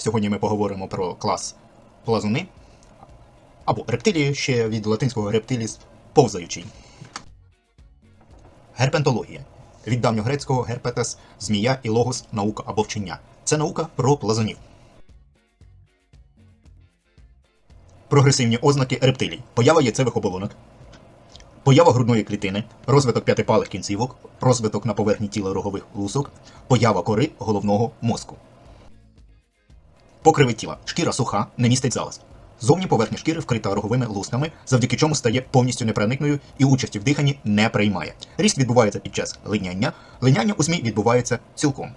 Сьогодні ми поговоримо про клас плазуни або рептилії ще від латинського рептиліс повзаючий. Герпентологія. Від давньогрецького герпетес змія і логос наука або вчення. Це наука про плазунів. Прогресивні ознаки рептилій. Поява яйцевих оболонок. Поява грудної клітини, розвиток п'ятипалих кінцівок, розвиток на поверхні тіла рогових лусок, поява кори головного мозку. Покриви тіла. Шкіра суха, не містить залоз. Зовні поверхня шкіри вкрита роговими лусками, завдяки чому стає повністю непроникною і участі в диханні не приймає. Ріст відбувається під час линяння. Линяння у ЗМІ відбувається цілком.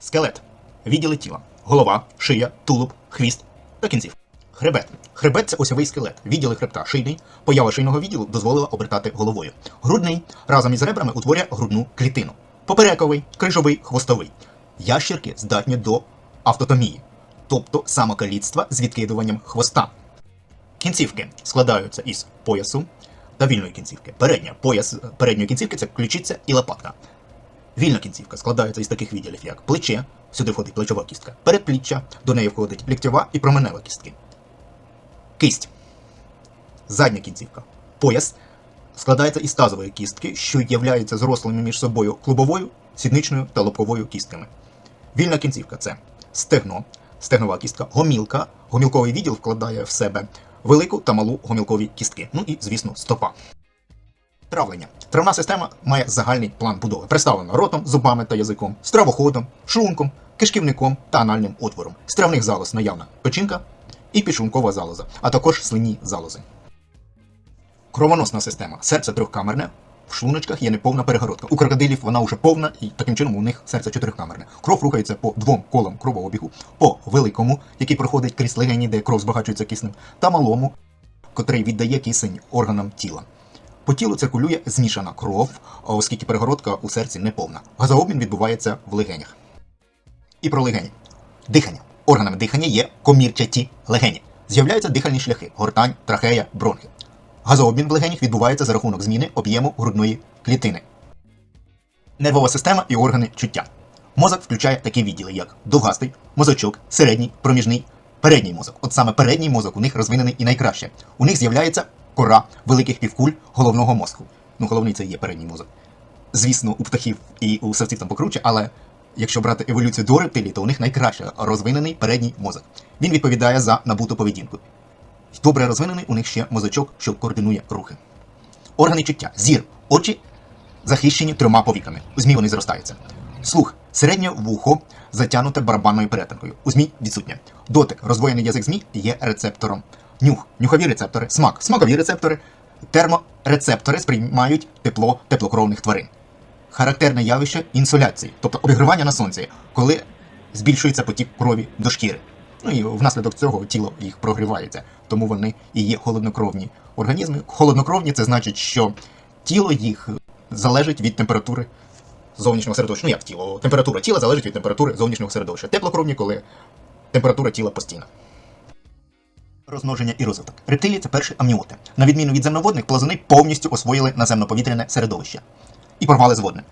Скелет. Відділи тіла. Голова, шия, тулуб, хвіст та кінців. Хребет. Хребет це осьовий скелет. Відділи хребта шийний. Поява шийного відділу дозволила обертати головою. Грудний разом із ребрами утворює грудну клітину. Поперековий, крижовий, хвостовий. Ящірки здатні до автотомії, тобто самокаліцтва з відкидуванням хвоста. Кінцівки складаються із поясу та вільної кінцівки. Передня пояс передньої кінцівки це ключиця і лопатка. Вільна кінцівка складається із таких відділів, як плече, сюди входить плечова кістка, передпліччя, до неї входить ліктьова і променева кістки. Кисть. Задня кінцівка. Пояс складається із тазової кістки, що являються зрослими між собою клубовою, сідничною та лобковою кістками. Вільна кінцівка це стегно, стегнова кістка, гомілка. Гомілковий відділ вкладає в себе велику та малу гомілкові кістки. Ну і, звісно, стопа. Травлення. Травна система має загальний план будови. Представлена ротом, зубами та язиком, стравоходом, шлунком, кишківником та анальним отвором. З травних залоз наявна печінка і підшлункова залоза, а також слинні залози. Кровоносна система. Серце трьохкамерне. В шлуночках є неповна перегородка. У крокодилів вона вже повна, і таким чином у них серце чотирикамерне. Кров рухається по двом колам кровообігу, по великому, який проходить крізь легені, де кров збагачується киснем, та малому, котрий віддає кисень органам тіла. По тілу циркулює змішана кров, оскільки перегородка у серці неповна. Газообмін відбувається в легенях. І про легені. Дихання. Органами дихання є комірчаті легені. З'являються дихальні шляхи, гортань, трахея, бронхи. Газообмін в легенях відбувається за рахунок зміни об'єму грудної клітини. Нервова система і органи чуття. Мозок включає такі відділи, як довгастий, мозочок, середній, проміжний, передній мозок. От саме передній мозок у них розвинений і найкраще. У них з'являється кора великих півкуль головного мозку. Ну, головний це є передній мозок. Звісно, у птахів і у савців там покруче, але якщо брати еволюцію до рептилій, то у них найкраще розвинений передній мозок. Він відповідає за набуту поведінку. Добре розвинений у них ще мозочок, що координує рухи. Органи чуття. Зір. Очі захищені трьома повіками. У змій вони зростаються. Слух. Середнє вухо затягнуте барабанною перетинкою. У змій відсутнє. Дотик. Роздвоєний язик змій є рецептором. Нюх. Нюхові рецептори. Смак. Смакові рецептори. Терморецептори сприймають тепло теплокровних тварин. Характерне явище інсоляції, тобто обігрівання на сонці, коли збільшується потік крові до шкіри. Ну і внаслідок цього тіло їх прогрівається, тому вони і є холоднокровні організми. Холоднокровні це значить, що тіло їх залежить від температури зовнішнього середовища. Ну як тіло? Температура тіла залежить від температури зовнішнього середовища. Теплокровні, коли температура тіла постійна. Розмноження і розвиток. Рептилії це перші амніоти. На відміну від земноводних, плазуни повністю освоїли наземно-повітряне середовище і порвали з водним.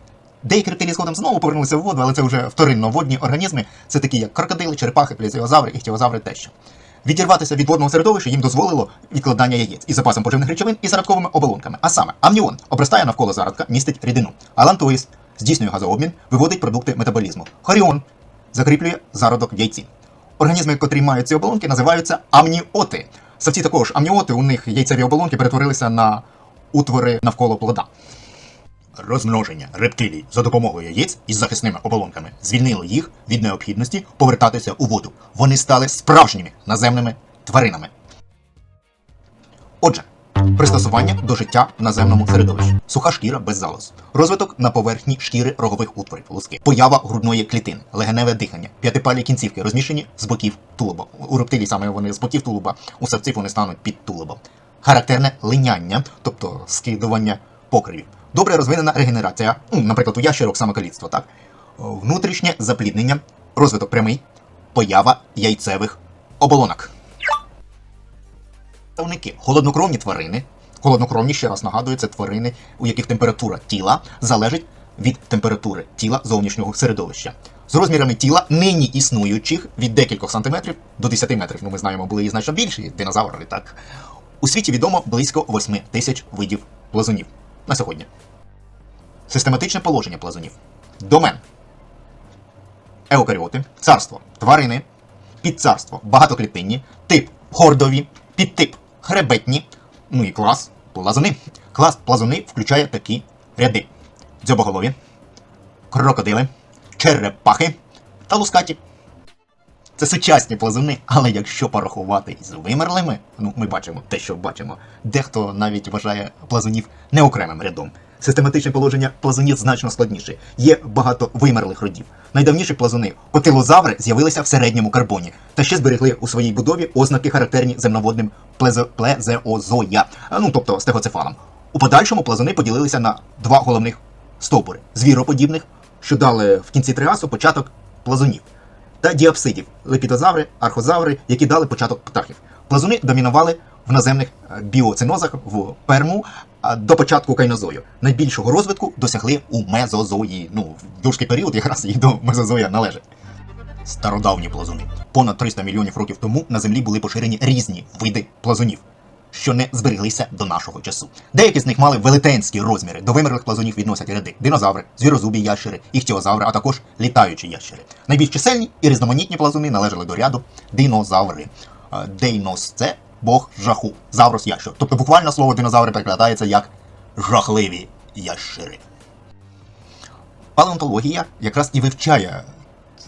Деякі рептилії згодом знову повернулися в воду, але це вже вторинно водні організми. Це такі як крокодили, черепахи, плезіозаври, іхтіозаври тощо. Відірватися від водного середовища їм дозволило відкладання яєць із запасом поживних речовин і зародковими оболонками. А саме амніон обростає навколо зародка, містить рідину. Алантоїс здійснює газообмін, виводить продукти метаболізму. Хоріон закріплює зародок в яйці. Організми, котрі мають ці оболонки, називаються амніоти. Савці також амніоти, у них яйцеві оболонки перетворилися на утвори навколо плода. Розмноження рептилій за допомогою яєць із захисними оболонками звільнило їх від необхідності повертатися у воду. Вони стали справжніми наземними тваринами. Отже, пристосування до життя в наземному середовищі. Суха шкіра без залоз. Розвиток на поверхні шкіри рогових утворів луски. Поява грудної клітини, легеневе дихання, п'ятипалі кінцівки розміщені з боків тулуба. У рептилій саме вони з боків тулуба, у савців вони стануть під тулубом. Характерне линяння, тобто скидування покривів. Добре розвинена регенерація, наприклад, у ящерок самокаліцтво, так? Внутрішнє запліднення, розвиток прямий, поява яйцевих оболонок. Представники холоднокровні тварини. Холоднокровні, ще раз нагадую, це тварини, у яких температура тіла залежить від температури тіла зовнішнього середовища. з розмірами тіла нині існуючих від декількох сантиметрів до 10 метрів. Ну, ми знаємо, були і значно більші динозаври, так. У світі відомо близько 8 тисяч видів плазунів на сьогодні. Систематичне положення плазунів. Домен. Еукаріоти, царство, тварини, підцарство, багатоклітинні, тип гордові, підтип хребетні, ну і клас плазуни. Клас плазуни включає такі ряди: дзьобоголові, крокодили, черепахи та лускаті. Це сучасні плазуни, але якщо порахувати із вимерлими, ну ми бачимо те, що бачимо, дехто навіть вважає плазунів не окремим рядом. Систематичне положення плазунів значно складніше. Є багато вимерлих родів. Найдавніші плазуни котилозаври з'явилися в середньому карбоні та ще зберегли у своїй будові ознаки, характерні земноводним плезе... плезеозоя, ну тобто стегоцефалам. У подальшому плазуни поділилися на два головних стовбури звіроподібних, що дали в кінці триасу початок плазунів та діапсидів, лепідозаври, архозаври, які дали початок птахів. Плазуни домінували в наземних е, біоцинозах в перму до початку кайнозою. Найбільшого розвитку досягли у мезозої. Ну, в юрський період якраз і до мезозоя належить. Стародавні плазуни. Понад 300 мільйонів років тому на землі були поширені різні види плазунів, що не збереглися до нашого часу. Деякі з них мали велетенські розміри. До вимерлих плазунів відносять ряди динозаври, звірозубі ящери, іхтіозаври, а також літаючі ящери. Найбільш чисельні і різноманітні плазуни належали до ряду динозаври. Е, Дейнос це бог жаху, заврос ящер. Тобто буквально слово динозаври перекладається як жахливі ящери. Палеонтологія якраз і вивчає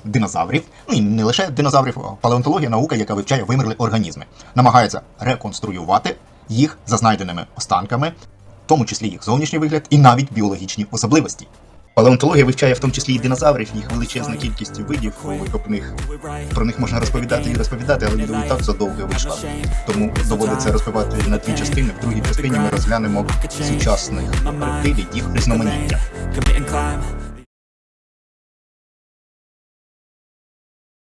динозаврів, ну і не лише динозаврів, а палеонтологія наука, яка вивчає вимерлі організми, намагається реконструювати їх за знайденими останками, в тому числі їх зовнішній вигляд і навіть біологічні особливості. Палеонтологія вивчає в тому числі і динозаврів, їх величезна кількість видів, викопних. Про них можна розповідати і розповідати, але відео і так задовго вийшло. Тому доводиться розбивати на дві частини. В другій частині ми розглянемо сучасних рептилій, їх різноманіття.